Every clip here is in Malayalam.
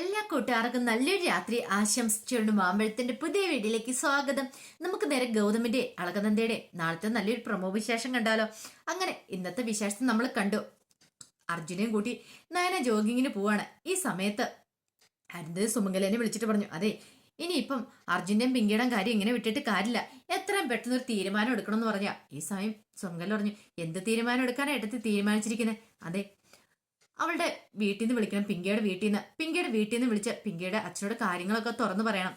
എല്ലാ കൂട്ടുകാർക്കും നല്ലൊരു രാത്രി ആശംസിച്ചുകൊണ്ട് മാമ്പഴത്തിന്റെ പുതിയ വീഡിയോയിലേക്ക് സ്വാഗതം. നമുക്ക് നേരെ ഗൗതമിന്റെ അളകനന്ദയുടെ നാളത്തെ നല്ലൊരു പ്രമോ വിശേഷം കണ്ടാലോ? അങ്ങനെ ഇന്നത്തെ വിശേഷം നമ്മൾ കണ്ടു. അർജുനെയും കൂട്ടി നയന ജോഗിങ്ങിന് പോവാണ്. ഈ സമയത്ത് അരുന്തത് സുമംഗലനെ വിളിച്ചിട്ട് പറഞ്ഞു അതെ ഇനിയിപ്പം അർജുന്റെയും പിങ്കിയുടെയും കാര്യം ഇങ്ങനെ വിട്ടിട്ട് കാര്യമില്ല. എത്രയും പെട്ടെന്ന് ഒരു തീരുമാനം എടുക്കണം എന്ന് പറഞ്ഞാ. ഈ സമയം സുമംഗല പറഞ്ഞു എന്ത് തീരുമാനം എടുക്കാനായിട്ട് തീരുമാനിച്ചിരിക്കുന്നത് അതെ അവളുടെ വീട്ടിൽ നിന്ന് വിളിക്കണം പിങ്കിയുടെ വീട്ടിൽ നിന്ന് പിങ്കിയുടെ വീട്ടിൽ നിന്ന് വിളിച്ച് പിങ്കിയുടെ അച്ഛനോട് കാര്യങ്ങളൊക്കെ തുറന്നു പറയണം.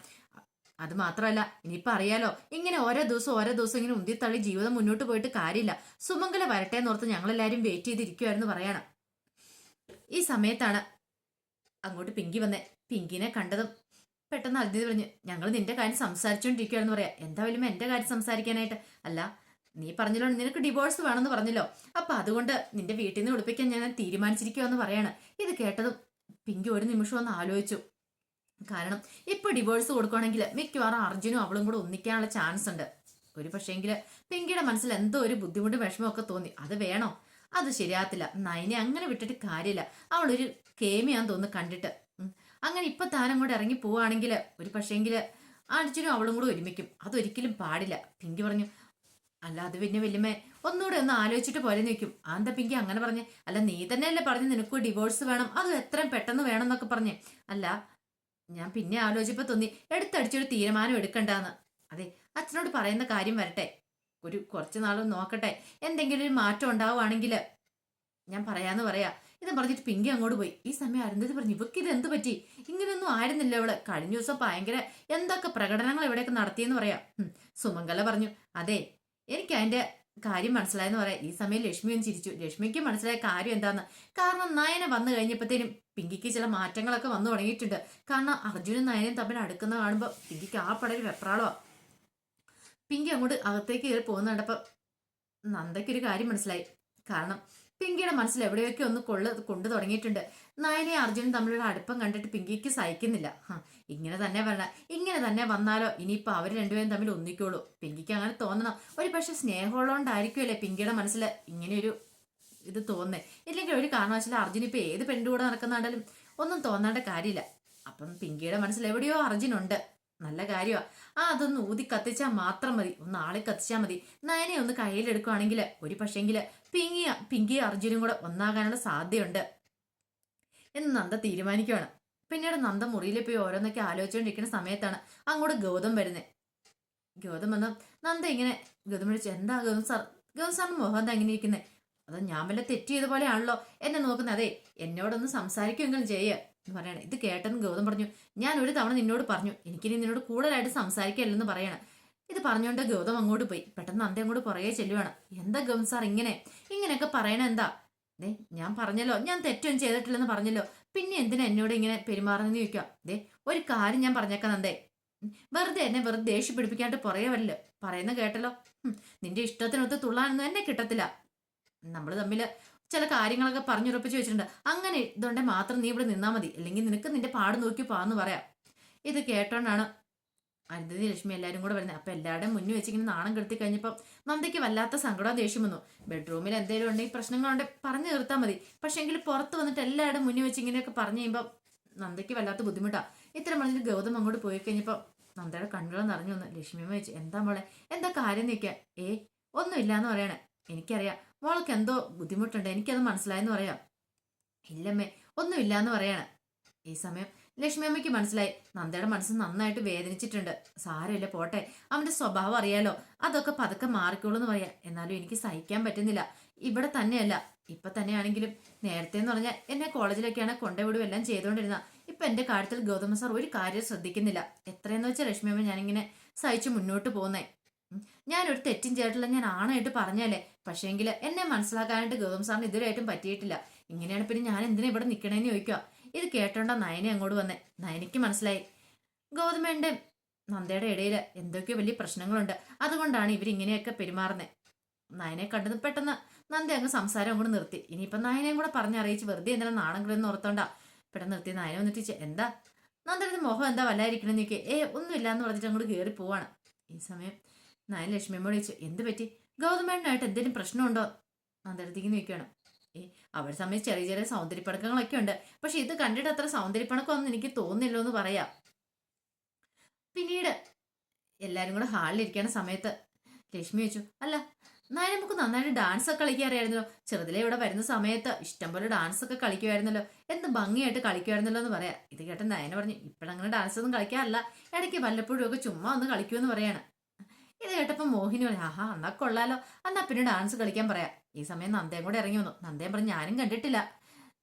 അത് മാത്രമല്ല ഇനിയിപ്പോ അറിയാലോ ഇങ്ങനെ ഓരോ ദിവസം ഓരോ ദിവസം ഇങ്ങനെ ഉന്തിത്തള്ളി ജീവിതം മുന്നോട്ട് പോയിട്ട് കാര്യമില്ല. സുമംഗല വരട്ടെ എന്നോർത്ത് ഞങ്ങളെല്ലാരും വെയിറ്റ് ചെയ്തിരിക്കുമായിരുന്നു പറയണം. ഈ സമയത്താണ് അങ്ങോട്ട് പിങ്കി വന്നേ. പിങ്കിനെ കണ്ടതും പെട്ടെന്ന് അതിഥി പറഞ്ഞു ഞങ്ങൾ നിന്റെ കാര്യം സംസാരിച്ചുകൊണ്ടിരിക്കുകയാണെന്ന് പറയാം. എന്താ വലിയ എന്റെ കാര്യം സംസാരിക്കാനായിട്ട്. അല്ല നീ പറഞ്ഞല്ലോ നിനക്ക് ഡിവോഴ്സ് വേണമെന്ന് പറഞ്ഞല്ലോ. അപ്പൊ അതുകൊണ്ട് നിന്റെ വീട്ടിൽ നിന്ന് വിളിപ്പിക്കാൻ ഞാൻ തീരുമാനിച്ചിരിക്കുമെന്ന് പറയാണ്. ഇത് കേട്ടതും പിങ്കി ഒരു നിമിഷം ഒന്ന് ആലോചിച്ചു. കാരണം ഇപ്പൊ ഡിവോഴ്സ് കൊടുക്കുകയാണെങ്കിൽ മിക്കവാറും അർജുനും അവളും കൂടെ ഒന്നിക്കാനുള്ള ചാൻസ് ഉണ്ട്. ഒരു പക്ഷേങ്കിൽ പിങ്കിയുടെ മനസ്സിൽ എന്തോ ഒരു ബുദ്ധിമുട്ട് വിഷമമൊക്കെ തോന്നി. അത് വേണോ? അത് ശരിയാത്തില്ല നയനെ അങ്ങനെ വിട്ടിട്ട് കാര്യമില്ല. അവളൊരു കേമിയാന്ന് തോന്നുന്നു കണ്ടിട്ട്. അങ്ങനെ ഇപ്പൊ താനും കൂടെ ഇറങ്ങി പോവാണെങ്കിൽ ഒരു പക്ഷേങ്കിൽ അർജുനും അവളും കൂടെ ഒരുമിക്കും. അതൊരിക്കലും പാടില്ല. പിങ്കി പറഞ്ഞു അല്ല അത് പിന്നെ വല്യമ്മേ ഒന്നുകൂടെ ഒന്ന് ആലോചിച്ചിട്ട് പോലെ നിൽക്കും ആന്താ പിങ്കി അങ്ങനെ പറഞ്ഞ് അല്ല നീ തന്നെയല്ലേ പറഞ്ഞ് നിനക്ക് ഡിവോഴ്സ് വേണം അത് എത്രയും പെട്ടെന്ന് വേണം എന്നൊക്കെ പറഞ്ഞ്. അല്ല ഞാൻ പിന്നെ ആലോചിച്ചപ്പോ തോന്നി എടുത്തടിച്ചൊരു തീരുമാനം എടുക്കണ്ടാന്ന്. അതെ അച്ഛനോട് പറയുന്ന കാര്യം വരട്ടെ. ഒരു കുറച്ച് നാളും നോക്കട്ടെ. എന്തെങ്കിലും ഒരു മാറ്റം ഉണ്ടാവുകയാണെങ്കിൽ ഞാൻ പറയാന്ന് പറയാ. ഇത് പറഞ്ഞിട്ട് പിങ്കി അങ്ങോട്ട് പോയി. ഈ സമയം അരുന്ധതി പറഞ്ഞു ഇവക്ക് ഇത് എന്ത് പറ്റി? ഇങ്ങനെയൊന്നും ആയിരുന്നില്ല അവൾ കഴിഞ്ഞ ദിവസം ഭയങ്കര എന്തൊക്കെ പ്രകടനങ്ങൾ ഇവിടെയൊക്കെ നടത്തിയെന്ന് പറയാം. സുമംഗല പറഞ്ഞു അതെ എനിക്ക് അതിന്റെ കാര്യം മനസ്സിലായെന്ന് പറയാം. ഈ സമയം ലക്ഷ്മിയും ചിരിച്ചു. ലക്ഷ്മിക്ക് മനസ്സിലായ കാര്യം എന്താന്ന്? കാരണം നയന വന്നു കഴിഞ്ഞപ്പോഴത്തേനും പിങ്കിക്ക് ചില മാറ്റങ്ങളൊക്കെ വന്നു തുടങ്ങിയിട്ടുണ്ട്. കാരണം അർജുനും നയനും തമ്മിൽ അടുക്കുന്ന കാണുമ്പോൾ പിങ്കിക്ക് ആ പടയിൽ വെപ്രാളോ പിങ്കി അങ്ങോട്ട് അകത്തേക്ക് കയറി പോകുന്നുണ്ടപ്പോൾ നന്ദയ്ക്കൊരു കാര്യം മനസ്സിലായി. കാരണം പിങ്കിയുടെ മനസ്സിൽ എവിടെയൊക്കെ ഒന്ന് കൊള്ള കൊണ്ടു തുടങ്ങിയിട്ടുണ്ട്. നയനെ അർജുനും തമ്മിലുള്ള അടുപ്പം കണ്ടിട്ട് പിങ്കിക്ക് സഹിക്കുന്നില്ല. ഇങ്ങനെ തന്നെ വരണ ഇങ്ങനെ തന്നെ വന്നാലോ? ഇനിയിപ്പോ അവർ രണ്ടുപേരും തമ്മിൽ ഒന്നിക്കോളൂ. പിങ്കിക്ക് അങ്ങനെ തോന്നണം. ഒരു പക്ഷെ സ്നേഹമുള്ളതുകൊണ്ടായിരിക്കുമല്ലേ പിങ്കിയുടെ മനസ്സിൽ ഇങ്ങനെയൊരു ഇത് തോന്നേ? ഇല്ലെങ്കിൽ ഒരു കാരണവശാലും അർജുൻ ഇപ്പൊ ഏത് പെണ്ണുകൂടെ കൂടെ ഒന്നും തോന്നേണ്ട കാര്യമില്ല. അപ്പം പിങ്കിയുടെ മനസ്സിൽ എവിടെയോ അർജുനുണ്ട്. നല്ല കാര്യമാ ആ അതൊന്ന് ഊതി കത്തിച്ചാൽ മാത്രം മതി. ഒന്ന് ആളെ കത്തിച്ചാൽ മതി. നയനെ ഒന്ന് കയ്യിലെടുക്കുകയാണെങ്കിൽ ഒരു പക്ഷേങ്കിൽ പിങ്കിയ പിങ്കി അർജുനും കൂടെ ഒന്നാകാനുള്ള സാധ്യതയുണ്ട്. എന്ന് നന്ദ തീരുമാനിക്കുവാണ്. പിന്നീട് നന്ദ മുറിയിൽ പോയി ഓരോന്നൊക്കെ ആലോചിച്ചുകൊണ്ടിരിക്കുന്ന സമയത്താണ് അങ്ങോട്ട് ഗൗതം വരുന്നത് ഗൗതം വന്ന് നന്ദ ഇങ്ങനെ ഗൗതം വിളിച്ചു എന്താ ഗൗതം സാർ? ഗൗതം സാറിന് മുഖം എന്താ ഇങ്ങനെ ഇരിക്കുന്നത് അത് ഞാൻ വല്ല തെറ്റ് ചെയ്ത പോലെയാണല്ലോ എന്നെ നോക്കുന്നത് അതെ എന്നോടൊന്ന് സംസാരിക്കുമെങ്കിലും ചെയ്യ. എന്ന് പറയണേ. ഇത് കേട്ടെന്ന് ഗൗതം പറഞ്ഞു ഞാൻ ഒരു തവണ നിന്നോട് പറഞ്ഞു എനിക്കിനി നിന്നോട് കൂടുതലായിട്ട് സംസാരിക്കല്ലെന്ന് പറയണം. ഇത് പറഞ്ഞുകൊണ്ട് ഗൗതം അങ്ങോട്ട് പോയി. പെട്ടെന്ന് അന്തേ അങ്ങോട്ട് പുറകെ ചെല്ലുവാണ്. എന്താ ഗൗതം സാർ ഇങ്ങനെ? ഇങ്ങനെയൊക്കെ പറയണ എന്താ? ദേ ഞാൻ പറഞ്ഞല്ലോ ഞാൻ തെറ്റൊന്നും ചെയ്തിട്ടില്ലെന്ന് പറഞ്ഞല്ലോ. പിന്നെ എന്തിനാ എന്നോട് ഇങ്ങനെ പെരുമാറുന്നെന്ന് ചോദിക്കുക ദേ ഒരു കാര്യം ഞാൻ പറഞ്ഞേക്കാം നന്ദേ. വെറുതെ എന്നെ വെറുതെ ദേഷ്യം പിടിപ്പിക്കാണ്ട് പുറകെ വരില്ല പറയുന്ന കേട്ടല്ലോ? നിന്റെ ഇഷ്ടത്തിനൊത്ത് തുള്ളാനൊന്നും എന്നെ കിട്ടത്തില്ല. നമ്മൾ തമ്മിൽ ചില കാര്യങ്ങളൊക്കെ പറഞ്ഞുറപ്പിച്ച് വെച്ചിട്ടുണ്ട്. അങ്ങനെ ഇതുകൊണ്ട് മാത്രം നീ ഇവിടെ നിന്നാൽ മതി. അല്ലെങ്കിൽ നിനക്ക് നിന്റെ പാട് നോക്കി പാന്ന് പറയാം. ഇത് കേട്ടോണ്ടാണ് അരുന്ധതി ലക്ഷ്മി എല്ലാവരും കൂടെ വരുന്നത്. അപ്പം എല്ലാവരുടെയും മുന്നിൽ വെച്ചിങ്ങനെ നാണം കെടുത്തി കഴിഞ്ഞപ്പോൾ നന്ദയ്ക്ക് വല്ലാത്ത സങ്കടം ദേഷ്യം വന്നു. ബെഡ്റൂമിൽ എന്തെങ്കിലും ഉണ്ടെങ്കിൽ പ്രശ്നങ്ങളുണ്ടെങ്കിൽ പറഞ്ഞു തീർത്താൽ മതി. പക്ഷേ എങ്കിൽ പുറത്ത് വന്നിട്ട് എല്ലാവരുടെയും മുന്നിൽ വെച്ച് ഇങ്ങനെയൊക്കെ പറഞ്ഞു കഴിയുമ്പോൾ നന്ദയ്ക്ക് വല്ലാത്ത ബുദ്ധിമുട്ടാണ് ഇത്ര പറഞ്ഞിട്ട് ഗൗതം അങ്ങോട്ട് പോയി കഴിഞ്ഞപ്പോൾ നന്ദയുടെ കണ്ണുകൾ നിറഞ്ഞു വന്നു. ലക്ഷ്മിയമ്മ വെച്ച് എന്താ മോളെ? എന്താ കാര്യം നിൽക്കുക ഏ ഒന്നുമില്ല എന്ന് പറയണേ. എനിക്കറിയാം. മോൾക്ക് എന്തോ ബുദ്ധിമുട്ടുണ്ട്. എനിക്കത് മനസ്സിലായെന്ന് പറയാം. ഇല്ലമ്മേ ഒന്നുമില്ല എന്ന് പറയാണ്. ഈ സമയം ലക്ഷ്മി അമ്മയ്ക്ക് മനസ്സിലായി. നന്ദയുടെ മനസ്സ് നന്നായിട്ട് വേദനിച്ചിട്ടുണ്ട്. സാരമില്ല പോട്ടെ. അവന്റെ സ്വഭാവം അറിയാലോ. അതൊക്കെ പതുക്കെ മാറിക്കോളൂ എന്ന് പറയാം. എന്നാലും എനിക്ക് സഹിക്കാൻ പറ്റുന്നില്ല. ഇവിടെ തന്നെയല്ല. ഇപ്പൊ തന്നെയാണെങ്കിലും നേരത്തെ എന്ന് പറഞ്ഞാൽ എന്നെ കോളേജിലൊക്കെയാണ് കൊണ്ടുവിടും എല്ലാം ചെയ്തുകൊണ്ടിരുന്ന. ഇപ്പൊ എന്റെ കാര്യത്തിൽ ഗൗതമ സാർ ഒരു കാര്യം ശ്രദ്ധിക്കുന്നില്ല. എത്രയെന്ന് വെച്ചാൽ ലക്ഷ്മി അമ്മ ഞാനിങ്ങനെ സഹിച്ചു മുന്നോട്ട് പോകുന്നേ. ഞാനൊരു തെറ്റും ചെയ്തിട്ടില്ല ഞാൻ ആണായിട്ട് പറഞ്ഞല്ലേ പക്ഷേങ്കിൽ എന്നെ മനസ്സിലാക്കാനായിട്ട് ഗൗതം സാറിന് ഇതുവരെയായിട്ടും പറ്റിയിട്ടില്ല. ഇങ്ങനെയാണ് പിന്നെ ഞാൻ എന്തിനാ ഇവിടെ നിൽക്കണേന്ന് ചോദിക്കുക. ഇത് കേട്ടോണ്ട നയനെ അങ്ങോട്ട് വന്നേ. നയനയ്ക്ക് മനസ്സിലായി. ഗൗതമേന്റെ നന്ദയുടെ ഇടയിൽ എന്തൊക്കെയോ വലിയ പ്രശ്നങ്ങളുണ്ട്. അതുകൊണ്ടാണ് ഇവരിങ്ങനെയൊക്കെ പെരുമാറുന്നത് നയനെ കണ്ടത് പെട്ടെന്ന് നന്ദ അങ്ങ് സംസാരം അങ്ങോട്ട് നിർത്തി. ഇനിയിപ്പം നയനെയും കൂടെ പറഞ്ഞറിയിച്ച് വെറുതെ എന്തിനാ നാണങ്ങളെന്ന് ഓർത്തോണ്ടാ. പെട്ടെന്ന് നിർത്തി നയനെ വന്നിട്ട് എന്താ? നന്ദയുടെ മുഖം എന്താ വല്ലായിരിക്കണെന്ന് ചോദിക്കുക ഏ ഒന്നുമില്ല എന്ന് പറഞ്ഞിട്ട് അങ്ങോട്ട് കയറി പോവാണ്. ഈ സമയം നയൻ ലക്ഷ്മിയമ്മോട് ചോദിച്ചു എന്ത് പറ്റി? ഗൗതമേട്ടനായിട്ട് എന്തെങ്കിലും പ്രശ്നമുണ്ടോ? നന്ദടുത്തേക്ക് നിൽക്കുകയാണ് ഏ അവർ സമയത്ത് ചെറിയ ചെറിയ സൗന്ദര്യപ്പണക്കങ്ങളൊക്കെ ഉണ്ട്. പക്ഷെ ഇത് കണ്ടിട്ട് അത്ര സൗന്ദര്യപ്പണക്കമൊന്നും എനിക്ക് തോന്നില്ലോ എന്ന് പറയാ. പിന്നീട് എല്ലാരും കൂടെ ഹാളിലിരിക്കണ സമയത്ത് ലക്ഷ്മി വെച്ചു അല്ല നായ നമുക്ക് നന്നായിട്ട് ഡാൻസ് ഒക്കെ കളിക്കാൻ അറിയായിരുന്നല്ലോ ചെറുതിലെ ഇവിടെ വരുന്ന സമയത്ത് ഇഷ്ടംപോലെ ഡാൻസ് ഒക്കെ കളിക്കുമായിരുന്നല്ലോ. എന്ത് ഭംഗിയായിട്ട് കളിക്കുമായിരുന്നല്ലോ എന്ന് പറയാം. ഇത് കേട്ട നയന പറഞ്ഞു ഇപ്പോഴങ്ങനെ ഡാൻസ് ഒന്നും കളിക്കാറില്ല. ഇടയ്ക്ക് വല്ലപ്പോഴും ഒക്കെ ചുമ്മാ ഒന്ന് കളിക്കുമെന്ന് പറയാണ്. ഇത് കേട്ടപ്പോൾ മോഹിനി പറഞ്ഞു ആഹാ എന്നാ കൊള്ളാലോ. എന്നാ പിന്നെ ഡാൻസ് കളിക്കാൻ പറയാം. ഈ സമയം നന്ദയും കൂടെ ഇറങ്ങി വന്നു. നന്ദയും പറഞ്ഞു ഞാനും കണ്ടിട്ടില്ല.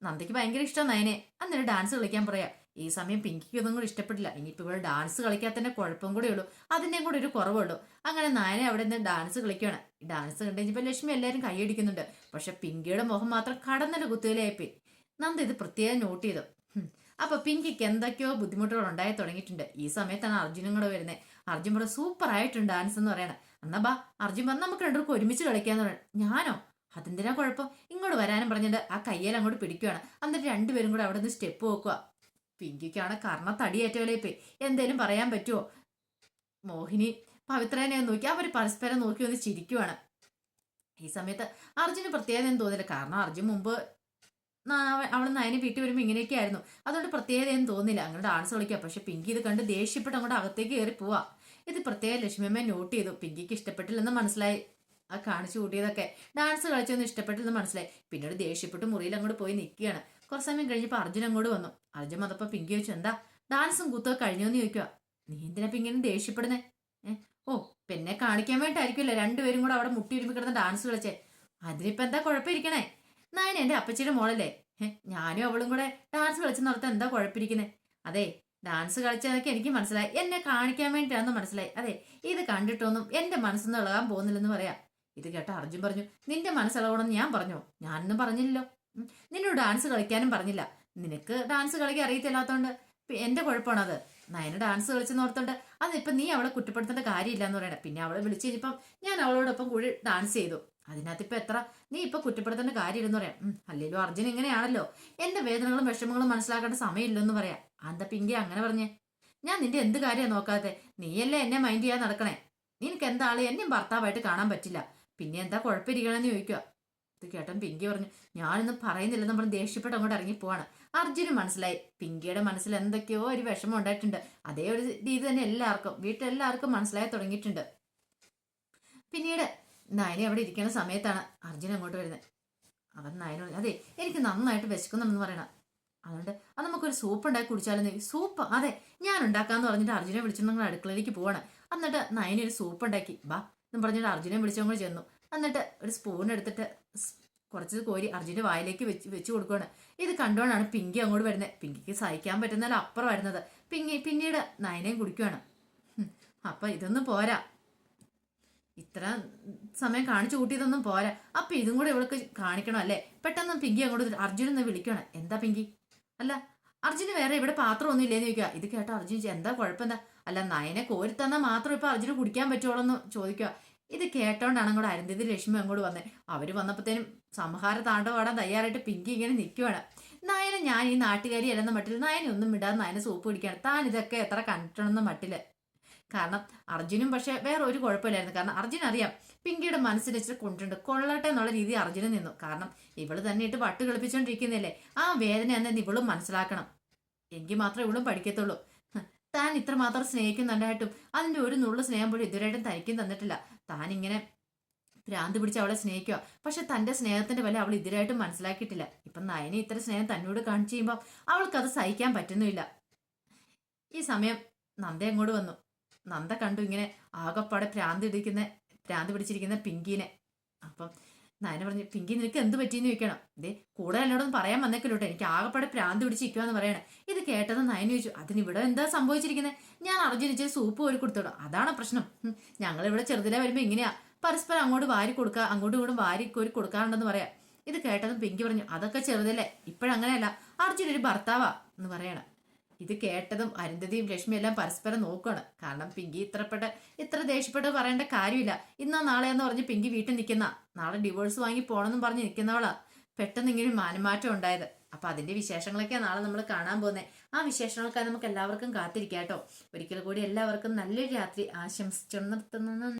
നന്ദയ്ക്ക് ഭയങ്കര ഇഷ്ടം നയനെ. അന്നേരം ഡാൻസ് കളിക്കാൻ പറയാം. ഈ സമയം പിങ്കിക്ക് ഒന്നും കൂടി ഇഷ്ടപ്പെട്ടില്ല. ഇനിയിപ്പോൾ ഇവിടെ ഡാൻസ് കളിക്കാൻ തന്നെ കുഴപ്പം കൂടെ ഉള്ളൂ. അതിന്റെയും കൂടെ ഒരു കുറവുള്ളൂ. അങ്ങനെ നയനെ അവിടെ നിന്ന് ഡാൻസ് കളിക്കുകയാണ്. ഡാൻസ് കണ്ടു ലക്ഷ്മി എല്ലാവരും കൈയടിക്കുന്നുണ്ട് പക്ഷെ പിങ്കിയുടെ മുഖം മാത്രം കടന്നൊരു കുത്തുകയിലായിപ്പോയി നന്ദ ഇത് പ്രത്യേകം നോട്ട് ചെയ്തു. അപ്പോൾ അപ്പൊ പിങ്കിക്ക് എന്തൊക്കെയോ ബുദ്ധിമുട്ടുകൾ ഉണ്ടായി തുടങ്ങിയിട്ടുണ്ട്. ഈ സമയത്താണ് അർജുനും കൂടെ വരുന്നത്. അർജുൻ പറഞ്ഞു സൂപ്പർ ആയിട്ടുണ്ട് ഡാൻസ് എന്ന് പറയണേ. എന്നാ ബാ അർജുൻ പറഞ്ഞു നമുക്ക് രണ്ടുപേർക്കും ഒരുമിച്ച് കളിക്കാന്ന് പറയണം. ഞാനോ? അതെന്തിനാ കുഴപ്പം? ഇങ്ങോട്ട് വരാനും പറഞ്ഞിട്ട് ആ കയ്യിൽ അങ്ങോട്ട് പിടിക്കുകയാണ് എന്നിട്ട് രണ്ടുപേരും കൂടെ അവിടെ നിന്ന് സ്റ്റെപ്പ് നോക്കുക പിങ്കിക്കാണ് കർണ തടിയേറ്റവരെ പോയി. എന്തേലും പറയാൻ പറ്റുമോ മോഹിനി പവിത്രനെ നോക്കി. അവർ പരസ്പരം നോക്കി ഒന്ന് ചിരിക്കുവാണ്. ഈ സമയത്ത് അർജുന് പ്രത്യേകത എന്ന് തോന്നില്ല കാരണം അർജുൻ മുമ്പ് അവൾ നയനെ വീട്ടിൽ വരുമ്പോൾ ഇങ്ങനെയൊക്കെ ആയിരുന്നു. അതുകൊണ്ട് പ്രത്യേകത എന്ന് തോന്നില്ല അങ്ങനെ ഡാൻസ് കളിക്കുക പക്ഷെ പിങ്കി ഇത് കണ്ട് ദേഷ്യപ്പെട്ട് അങ്ങോട്ട് അകത്തേക്ക് കയറി പോവാ. ഇത് പ്രത്യേക ലക്ഷ്മിയമ്മ നോട്ട് ചെയ്തു. പിങ്കിക്ക് ഇഷ്ടപ്പെട്ടില്ലെന്ന് മനസ്സിലായി. ആ കാണിച്ചു കൂട്ടിയതൊക്കെ ഡാൻസ് കളിച്ചൊന്നും ഇഷ്ടപ്പെട്ടില്ലെന്ന് മനസ്സിലായി. പിന്നീട് ദേഷ്യപ്പെട്ട് മുറിയിൽ അങ്ങോട്ട് പോയി നിൽക്കുകയാണ്. കുറച്ച് സമയം കഴിഞ്ഞപ്പോൾ അർജുൻ അങ്ങോട്ട് വന്നു. അർജുൻ വന്നപ്പോൾ പിങ്കി ചോദിച്ചു എന്താ? ഡാൻസും കുത്തൊക്കെ കഴിഞ്ഞോന്ന് ചോദിക്കുക നീ എന്തിനാ പിങ്ങനെ ദേഷ്യപ്പെടുന്നേ? ഓ പിന്നെ കാണിക്കാൻ വേണ്ടിട്ടായിരിക്കുമല്ലേ രണ്ടുപേരും കൂടെ അവിടെ മുട്ടി ഒരുമി കിടന്ന് ഡാൻസ് കളിച്ചേ. അതിനിപ്പോ എന്താ കുഴപ്പമിരിക്കണേ? നായന എന്റെ അപ്പച്ചിയുടെ മോളല്ലേ. ഞാനും അവളും കൂടെ ഡാൻസ് കളിച്ച് നടത്താൻ എന്താ കുഴപ്പമിരിക്കുന്നേ? അതെ ഡാൻസ് കളിച്ചതൊക്കെ എനിക്ക് മനസ്സിലായി. എന്നെ കാണിക്കാൻ വേണ്ടിയാണെന്ന് മനസ്സിലായി. അതെ ഇത് കണ്ടിട്ടൊന്നും എന്റെ മനസ്സൊന്നും ഇളകാൻ പോകുന്നില്ലെന്ന് പറയാം. ഇത് കേട്ട അർജുൻ പറഞ്ഞു നിന്റെ മനസ്സിളകണമെന്ന് ഞാൻ പറഞ്ഞു? ഞാനൊന്നും പറഞ്ഞില്ലല്ലോ. നിന്നോട് ഡാൻസ് കളിക്കാനും പറഞ്ഞില്ല. നിനക്ക് ഡാൻസ് കളിക്കാൻ അറിയത്തില്ലാത്തോണ്ട് എന്റെ എന്റെ കുഴപ്പമാണത്. നയന ഡാൻസ് കളിച്ചെന്ന് ഓർത്തുണ്ട് അതിപ്പോ നീ അവളെ കുറ്റപ്പെടുത്തേണ്ട കാര്യമില്ല എന്ന് പറയണേ. പിന്നെ അവളെ വിളിച്ചു കഴിഞ്ഞപ്പം ഞാൻ അവളോടൊപ്പം കൂടി ഡാൻസ് ചെയ്തു. അതിനകത്ത് ഇപ്പൊ എത്ര? നീ ഇപ്പൊ കുറ്റപ്പെടുത്തേണ്ട കാര്യമില്ലെന്ന് പറയാം. അല്ലെങ്കിലും അർജുൻ ഇങ്ങനെയാണല്ലോ. എന്റെ വേദനകളും വിഷമങ്ങളും മനസ്സിലാക്കേണ്ട സമയമില്ലെന്ന് പറയാം. അന്ത പിങ്കി അങ്ങനെ പറഞ്ഞേ? ഞാൻ നിന്റെ എന്ത് കാര്യമാണ് നോക്കാതെ നീയല്ലേ എന്നെ മൈൻഡ് ചെയ്യാൻ നടക്കണേ? നിനക്ക് എന്താൾ എന്നെയും ഭർത്താവായിട്ട് കാണാൻ പറ്റില്ല. പിന്നെ എന്താ കുഴപ്പമിരിക്കണമെന്ന് ചോദിക്കുക ഇത് കേട്ടൻ പിങ്കി പറഞ്ഞു ഞാനൊന്നും പറയുന്നില്ലെന്ന് നമ്മൾ ദേഷ്യപ്പെട്ട് അങ്ങോട്ട് ഇറങ്ങി പോവാണ്. അർജുന് മനസ്സിലായി. പിങ്കിയുടെ മനസ്സിൽ എന്തൊക്കെയോ ഒരു വിഷമം ഉണ്ടായിട്ടുണ്ട്. അതേ ഒരു രീതി തന്നെ എല്ലാവർക്കും വീട്ടിലെല്ലാവർക്കും മനസ്സിലായി തുടങ്ങിയിട്ടുണ്ട്. പിന്നീട് നയനെ അവിടെ ഇരിക്കുന്ന സമയത്താണ് അർജുൻ അങ്ങോട്ട് വരുന്നത്. അവൻ നയനോട് അതെ എനിക്ക് നന്നായിട്ട് വിശക്കുന്നുണ്ടെന്ന് പറയണം. അതുകൊണ്ട് അത് നമുക്കൊരു സൂപ്പ് ഉണ്ടാക്കി കുടിച്ചാലും സൂപ്പ് അതെ ഞാൻ ഉണ്ടാക്കാന്ന് പറഞ്ഞിട്ട് അർജുനെ വിളിച്ചിട്ട് നിങ്ങൾ അടുക്കളയിലേക്ക് പോവാണ്. എന്നിട്ട് നയനെ ഒരു സൂപ്പ് ഉണ്ടാക്കി. ബാ എന്ന് പറഞ്ഞിട്ട് അർജുനെ വിളിച്ചവങ്ങൾ ചെന്നു. എന്നിട്ട് ഒരു സ്പൂൺ എടുത്തിട്ട് കുറച്ച് കോരി അർജുന്റെ വായിലേക്ക് വെച്ച് വെച്ച് കൊടുക്കുകയാണ് ഇത് കണ്ടുകൊണ്ടാണ് പിങ്കി അങ്ങോട്ട് വരുന്നത്. പിങ്കിക്ക് സഹിക്കാൻ പറ്റുന്നതിൽ അപ്പുറം വരുന്നത് പിങ്കി പിന്നീട് നയനയും കുടിക്കുകയാണ് അപ്പം ഇതൊന്നും പോരാ. ഇത്ര സമയം കാണിച്ചു കൂട്ടിയതൊന്നും പോരാ. അപ്പൊ ഇതും കൂടെ ഇവൾക്ക് കാണിക്കണം അല്ലേ? പെട്ടെന്ന് പിങ്കി അങ്ങോട്ട് അർജുൻ ഒന്ന് വിളിക്കണം. എന്താ പിങ്കി? അല്ല അർജുന് വേറെ ഇവിടെ പാത്രം ഒന്നും ഇല്ലേന്ന് ചോദിക്കുക ഇത് കേട്ടോ ചോദിച്ചു, എന്താ കുഴപ്പമെന്താ? അല്ല നയനെ കോരി തന്നാൽ മാത്രം ഇപ്പൊ അർജുന് കുടിക്കാൻ പറ്റുള്ളൂ എന്ന് ചോദിക്കുക ഇത് കേട്ടോണ്ടാണ് അങ്ങോട്ട് അരുന്ധതി ലക്ഷ്മി അങ്ങോട്ട് വന്നത് അവർ വന്നപ്പോഴത്തേനും സംഹാര താണ്ടവാടാൻ തയ്യാറായിട്ട് പിങ്കി ഇങ്ങനെ നിൽക്കുവാണ് നയന ഞാൻ ഈ നാട്ടുകാരി അല്ലെന്ന മട്ടിൽ നായനെ ഒന്നും വിടാതെ നയനെ സൂപ്പ് പിടിക്കുകയാണ് താൻ ഇതൊക്കെ എത്ര കണ്ടിട്ടുണ്ടെന്ന മട്ടിൽ. കാരണം അർജുനും പക്ഷെ വേറെ ഒരു കുഴപ്പമില്ലായിരുന്നു. കാരണം അർജുൻ അറിയാം പിങ്കിയുടെ മനസ്സിന് വെച്ചിട്ട് കൊണ്ടുണ്ട്. കൊള്ളട്ടെ എന്നുള്ള രീതി അർജുനൻ നിന്നു. കാരണം ഇവൾ തന്നെ ഇട്ട് വട്ട് കളിപ്പിച്ചോണ്ടിരിക്കുന്നില്ലേ ആ വേദന എന്ന് ഇവളും മനസ്സിലാക്കണം. എങ്കിൽ മാത്രമേ ഇവളും പഠിക്കത്തുള്ളൂ. താൻ ഇത്രമാത്രം സ്നേഹിക്കുന്നുണ്ടായിട്ടും അതിന്റെ ഒരു നുള്ള സ്നേഹം പോലും ഇതുവരെയായിട്ടും തനിക്കും തന്നിട്ടില്ല. താൻ ഇങ്ങനെ ഭ്രാന്ത് പിടിച്ച് അവളെ സ്നേഹിക്കുക. പക്ഷെ തന്റെ സ്നേഹത്തിന്റെ വില അവൾ ഇതിരായിട്ടും മനസ്സിലാക്കിയിട്ടില്ല. ഇപ്പം നയനെ ഇത്ര സ്നേഹം തന്നോട് കാണിച്ചു കഴിയുമ്പോൾ അത് സഹിക്കാൻ പറ്റുന്നുമില്ല. ഈ സമയം നന്ദ അങ്ങോട്ട് വന്നു. നന്ദ കണ്ടു ഇങ്ങനെ ആകപ്പാടെ ഭ്രാന്ത് ഇടിക്കുന്ന ഭ്രാന്ത് പിടിച്ചിരിക്കുന്ന പിങ്കീനെ. അപ്പം നയന പറഞ്ഞു പിങ്കി നിനക്ക് എന്ത് പറ്റിയെന്ന് ചോദിക്കണം. ഇതേ കൂടെ എന്നോടൊന്നും പറയാൻ വന്നേക്കല്ലോട്ടെ. എനിക്ക് ആകപ്പാടെ ഭ്രാന്ത് പിടിച്ചിരിക്കുവാന്ന് പറയണേ. ഇത് കേട്ടത് നയന ചോദിച്ചു അതിന് ഇവിടെ എന്താ സംഭവിച്ചിരിക്കുന്നത് ഞാൻ അർജുനിച്ച് സൂപ്പ് കോരി കൊടുത്തോളൂ. അതാണ് പ്രശ്നം. ഞങ്ങൾ ഇവിടെ ചെറുതിലെ വരുമ്പോൾ ഇങ്ങനെയാ. പരസ്പരം അങ്ങോട്ട് വാരി കൊടുക്കുക അങ്ങോട്ടും ഇങ്ങോട്ടും വാരി കോരി കൊടുക്കാറുണ്ടെന്ന് പറയാം. ഇത് കേട്ടതും പിങ്കി പറഞ്ഞു അതൊക്കെ ചെറുതല്ലേ. ഇപ്പോഴങ്ങനെയല്ല. അർജുൻ ഒരു ഭർത്താവാ എന്ന് പറയണം. ഇത് കേട്ടതും അരുന്ധതിയും ലക്ഷ്മിയും എല്ലാം പരസ്പരം നോക്കുകയാണ് കാരണം പിങ്കി ഇത്രപ്പെട്ട ഇത്ര ദേഷ്യപ്പെട്ട് പറയേണ്ട കാര്യമില്ല. ഇന്നാ നാളെ എന്ന് പറഞ്ഞ് പിങ്കി വീട്ടിൽ നിൽക്കുന്ന നാളെ ഡിവോഴ്സ് വാങ്ങി പോകണമെന്നും പറഞ്ഞ് നിൽക്കുന്നവളാ പെട്ടെന്ന് ഇങ്ങനെ മാനമാറ്റം ഉണ്ടായത്. അപ്പൊ അതിന്റെ വിശേഷങ്ങളൊക്കെ നാളെ നമ്മൾ കാണാൻ പോകുന്നത് ആ വിശേഷങ്ങൾക്കായി നമുക്ക് എല്ലാവർക്കും കാത്തിരിക്കാം കേട്ടോ. ഒരിക്കൽ കൂടി എല്ലാവർക്കും നല്ലൊരു രാത്രി ആശംസിച്ചു നിർത്തുന്നു